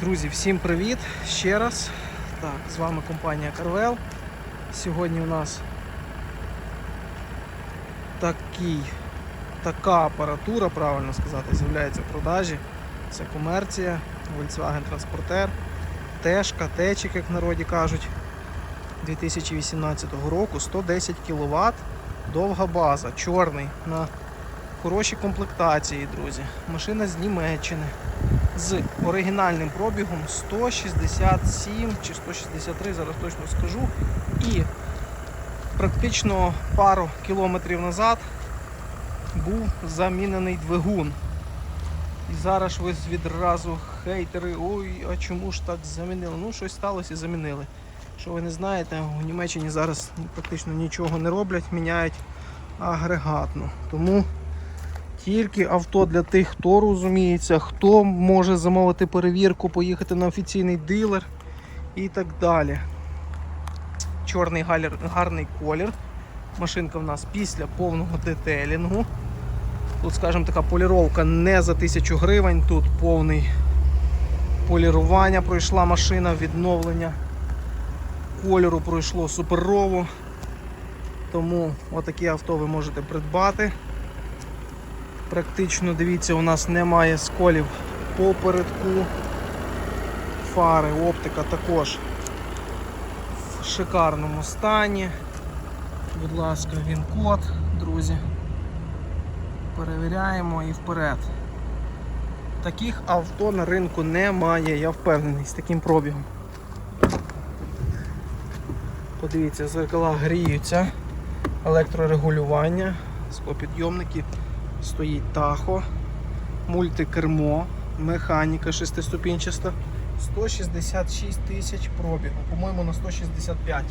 Друзі, всім привіт ще раз. Так, з вами компанія Carvel. Сьогодні у нас такий, така апаратура, правильно сказати, з'являється в продажі. Це комерція, Volkswagen Transporter, Тешка, Течик, як в народі кажуть, 2018 року, 110 кВт, довга база, чорний, на хорошій комплектації, друзі. Машина з Німеччини з оригінальним пробігом 167 чи 163, зараз точно скажу. І практично пару кілометрів назад був замінений двигун. І зараз ви відразу хейтери, ой, а чому ж так замінили? Ну, щось сталося і замінили. Що ви не знаєте, у Німеччині зараз практично нічого не роблять, міняють агрегатно. Тому тільки авто для тих, хто розуміється, хто може замовити перевірку, поїхати на офіційний дилер і так далі. Чорний галер, гарний колір. Машинка в нас після повного детелінгу. Тут, скажімо, така поліровка не за 1000 гривень, тут повний полірування пройшла машина, відновлення кольору пройшло суперово. Тому отакі авто ви можете придбати. Практично, дивіться, у нас немає сколів попередку. Фари, оптика також в шикарному стані. Будь ласка, він код, друзі. Перевіряємо і вперед. Таких авто на ринку немає, я впевнений, з таким пробігом. Подивіться, зеркала гріються, електрорегулювання, склопідйомники, стоїть тахо, мультикермо, механіка шестиступінчаста, 166 тисяч пробігу, по-моєму на 165.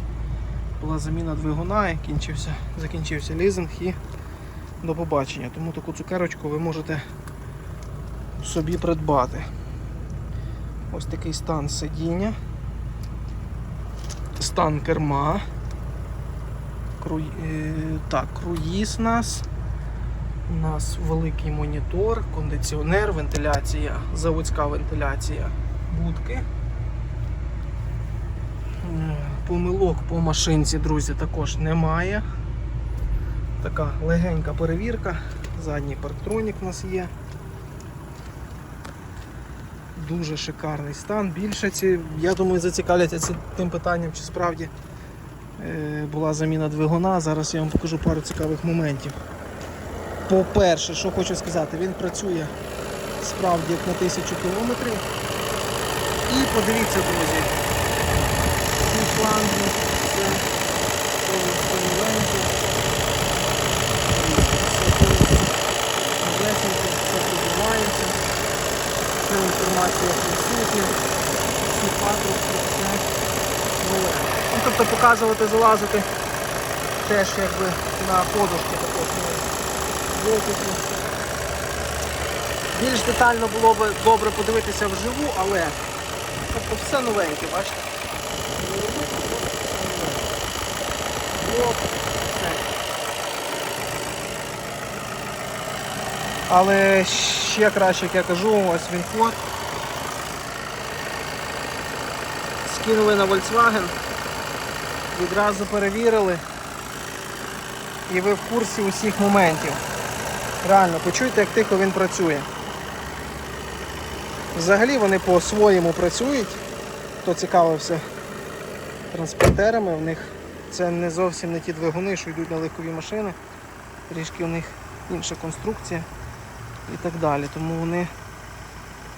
Була заміна двигуна, і кінчився, закінчився лізинг і до побачення. Тому таку цукерочку ви можете собі придбати. Ось такий стан сидіння, стан керма. Кру... е, Так, круїз нас. У нас великий монітор, кондиціонер, вентиляція, заводська вентиляція будки. Е, Помилок по машинці, друзі, також немає. Така легенька перевірка. Задній парктронік у нас є. Дуже шикарний стан. Більше ці, я думаю, зацікавляться ці- тим питанням, чи справді е, була заміна двигуна. Зараз я вам покажу пару цікавих моментів. По-перше, що хочу сказати, він працює справді як на тисячу кілометрів. І подивіться, друзі, ці фланги, все, все, все все вся інформація присутня, всі патрубки, все нове. Ну, тобто показувати, залазити теж якби на подушки також нові. Більш детально було б добре подивитися вживу, але тобто все новеньке, бачите? Але ще краще, як я кажу, ось він код. Скинули на Volkswagen, відразу перевірили і ви в курсі усіх моментів. Реально, почуйте, як тихо він працює. Взагалі вони по-своєму працюють. Хто цікавився транспортерами, в них це не зовсім не ті двигуни, що йдуть на легкові машини. Трішки у них інша конструкція і так далі. Тому вони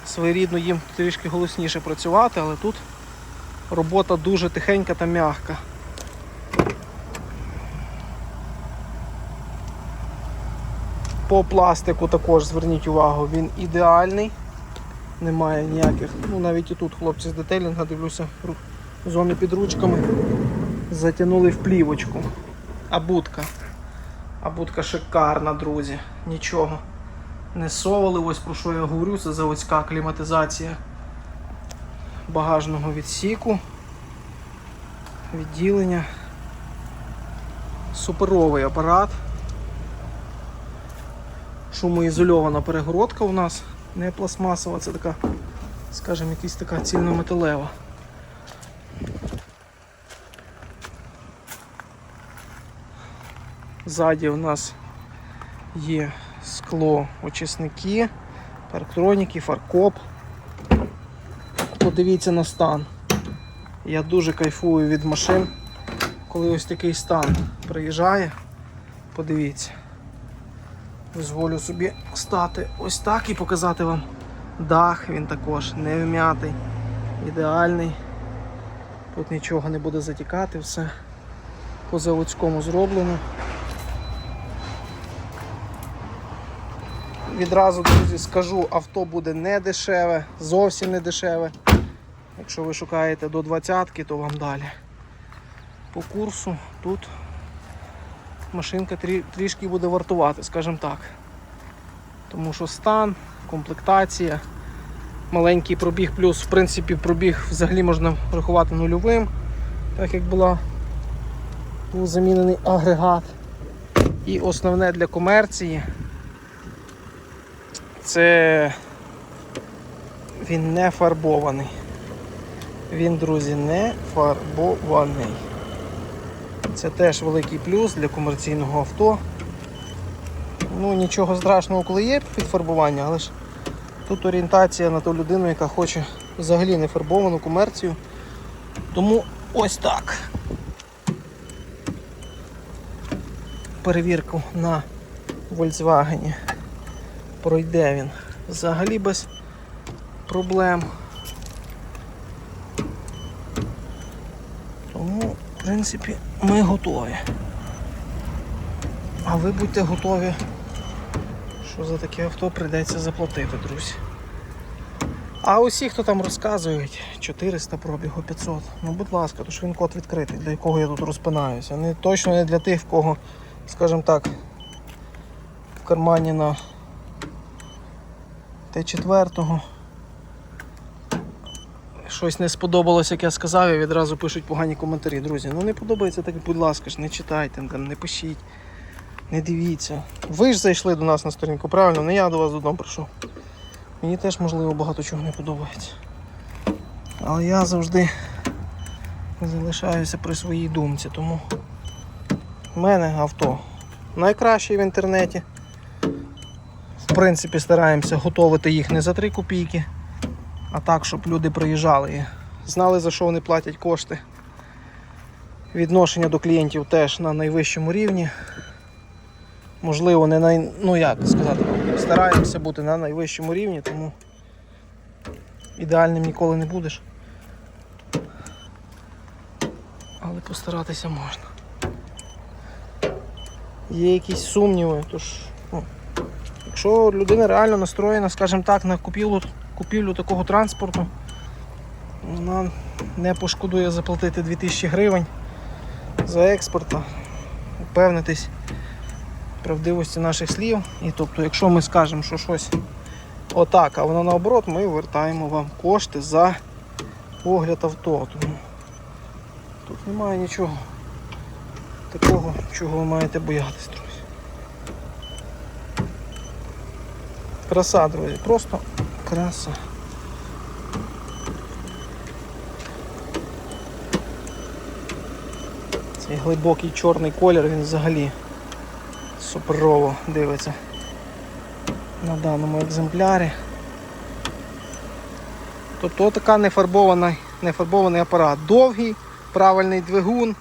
своєрідно їм трішки голосніше працювати, але тут робота дуже тихенька та м'яка. По пластику також зверніть увагу, він ідеальний. Немає ніяких. Ну навіть і тут хлопці з детейлінга, дивлюся, зони під ручками затягнули в плівочку. А будка. А будка шикарна, друзі. Нічого. Не совали, ось про що я говорю, це заводська кліматизація багажного відсіку. Відділення. Суперовий апарат. Шумоізольована перегородка у нас, не пластмасова, це така скажімо, якась така цільнометалева. Ззаді у нас є скло очисники, парктроніки, фаркоп. Подивіться на стан. Я дуже кайфую від машин, коли ось такий стан приїжджає. Подивіться. Дозволю собі стати ось так і показати вам дах. Він також не вм'ятий, ідеальний. Тут нічого не буде затікати, все по заводському зроблено. Відразу, друзі, скажу, авто буде не дешеве, зовсім не дешеве. Якщо ви шукаєте до 20-ки, то вам далі. По курсу тут машинка трі- трішки буде вартувати, скажімо так. Тому що стан, комплектація, маленький пробіг, плюс в принципі пробіг взагалі можна рахувати нульовим, так як була, був замінений агрегат. І основне для комерції це він не фарбований. Він, друзі, не фарбований. Це теж великий плюс для комерційного авто. Ну, нічого страшного, коли є підфарбування, але ж тут орієнтація на ту людину, яка хоче взагалі не фарбовану комерцію. Тому ось так. Перевірку на Volkswagen. Пройде він взагалі без проблем. Тому, в принципі, ми готові. А ви будьте готові, що за таке авто прийдеться заплатити, друзі. А усі, хто там розказують, 400 пробігу 500, ну будь ласка, то ж він код відкритий, для якого я тут розпинаюся. Не, точно не для тих, в кого, скажімо так, в кармані на Т4 щось не сподобалось, як я сказав, і відразу пишуть погані коментарі. Друзі, ну не подобається так, будь ласка ж, не читайте, не пишіть, не дивіться. Ви ж зайшли до нас на сторінку, правильно, не я до вас додому прийшов. Мені теж, можливо, багато чого не подобається. Але я завжди залишаюся при своїй думці, тому в мене авто найкраще в інтернеті. В принципі, стараємося готувати їх не за 3 копійки, а так, щоб люди приїжджали і знали, за що вони платять кошти. Відношення до клієнтів теж на найвищому рівні. Можливо, не най... ну як сказати, стараємося бути на найвищому рівні, тому ідеальним ніколи не будеш. Але постаратися можна. Є якісь сумніви, тож ну, Якщо людина реально настроєна, скажімо так, на купівлю, купівлю такого транспорту, вона не пошкодує заплатити 2000 гривень за експорт, впевнитись правдивості наших слів. І тобто, якщо ми скажемо, що щось отак, а воно наоборот, ми вертаємо вам кошти за огляд авто. Тому тут немає нічого такого, чого ви маєте боятись, друзі. Краса, друзі, просто краса. Цей глибокий чорний колір, він взагалі суперово дивиться на даному екземплярі. Тобто така нефарбована, нефарбований апарат. Довгий, правильний двигун,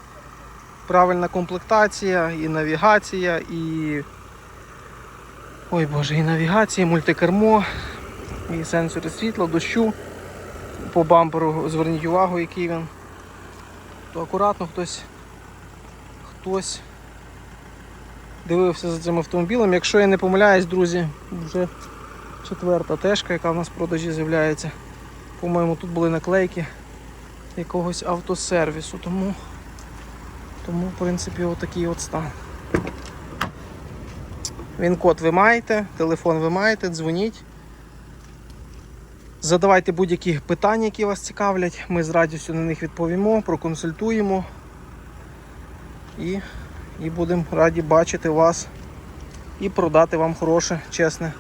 правильна комплектація і навігація, і Ой боже, і навігація, і мультикермо, і сенсори світла, дощу. По бамперу зверніть увагу, який він. То акуратно хтось хтось дивився за цим автомобілем. Якщо я не помиляюсь, друзі, вже четверта тежка, яка в нас в продажі з'являється. По-моєму, тут були наклейки якогось автосервісу, тому, тому в принципі, отакий от стан. Він код ви маєте, телефон ви маєте, дзвоніть. Задавайте будь-які питання, які вас цікавлять. Ми з радістю на них відповімо, проконсультуємо і, і будемо раді бачити вас і продати вам хороше, чесне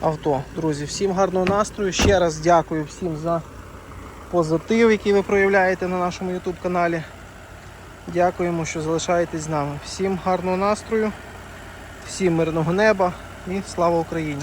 авто. Друзі, всім гарного настрою. Ще раз дякую всім за позитив, який ви проявляєте на нашому YouTube каналі. Дякуємо, що залишаєтесь з нами. Всім гарного настрою, всім мирного неба і слава Україні!